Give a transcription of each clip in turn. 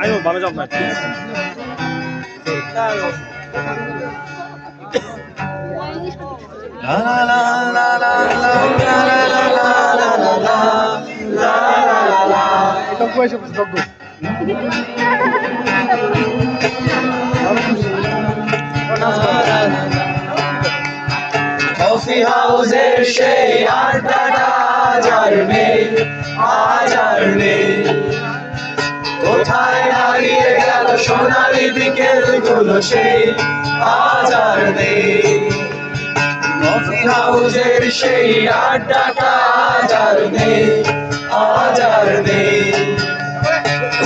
আয়ো ভালো যাও না কফি হাউসের সেই আর নেই আজ আর কোথায় হারিয়ে গেল সোনালি বিকেলগুলো সেই আজ আর কফি হাউসের সেই আড্ডাটা আজ আর নেই। আজ নেই।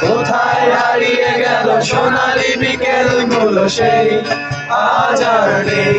কোথায় হারিয়ে গেল সোনালি বিকেলগুলো সেই আজ নেই।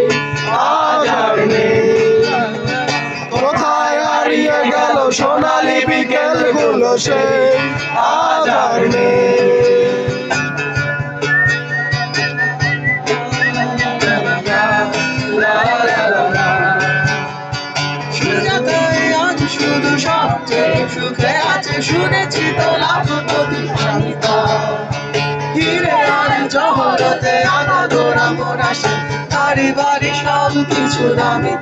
সেই আজ আর নেই শুধু সবচেয়ে সুখে আছে শুনেছি তো লাখপতি স্বামীতা হিরে আর জহরতে আনা গোড়া মোরা সে বাড়ি সব কিছু দামি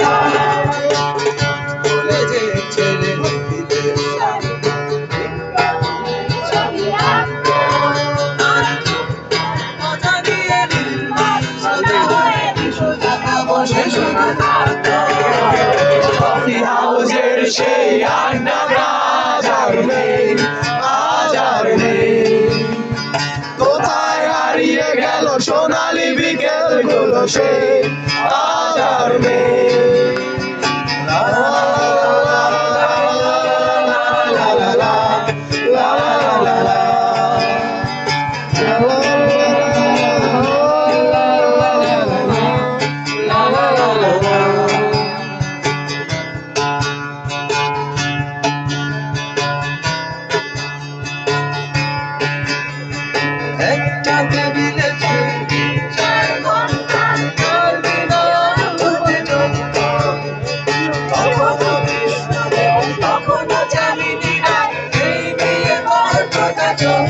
সোনালি বিকেলগুলো সে? আজ আর নেই।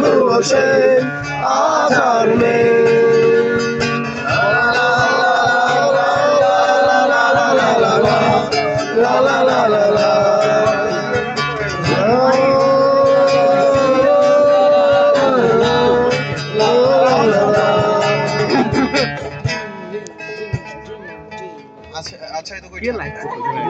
বন্ধু হোসেন আজ আর নেই আচ্ছা আচ্ছা এটা কই?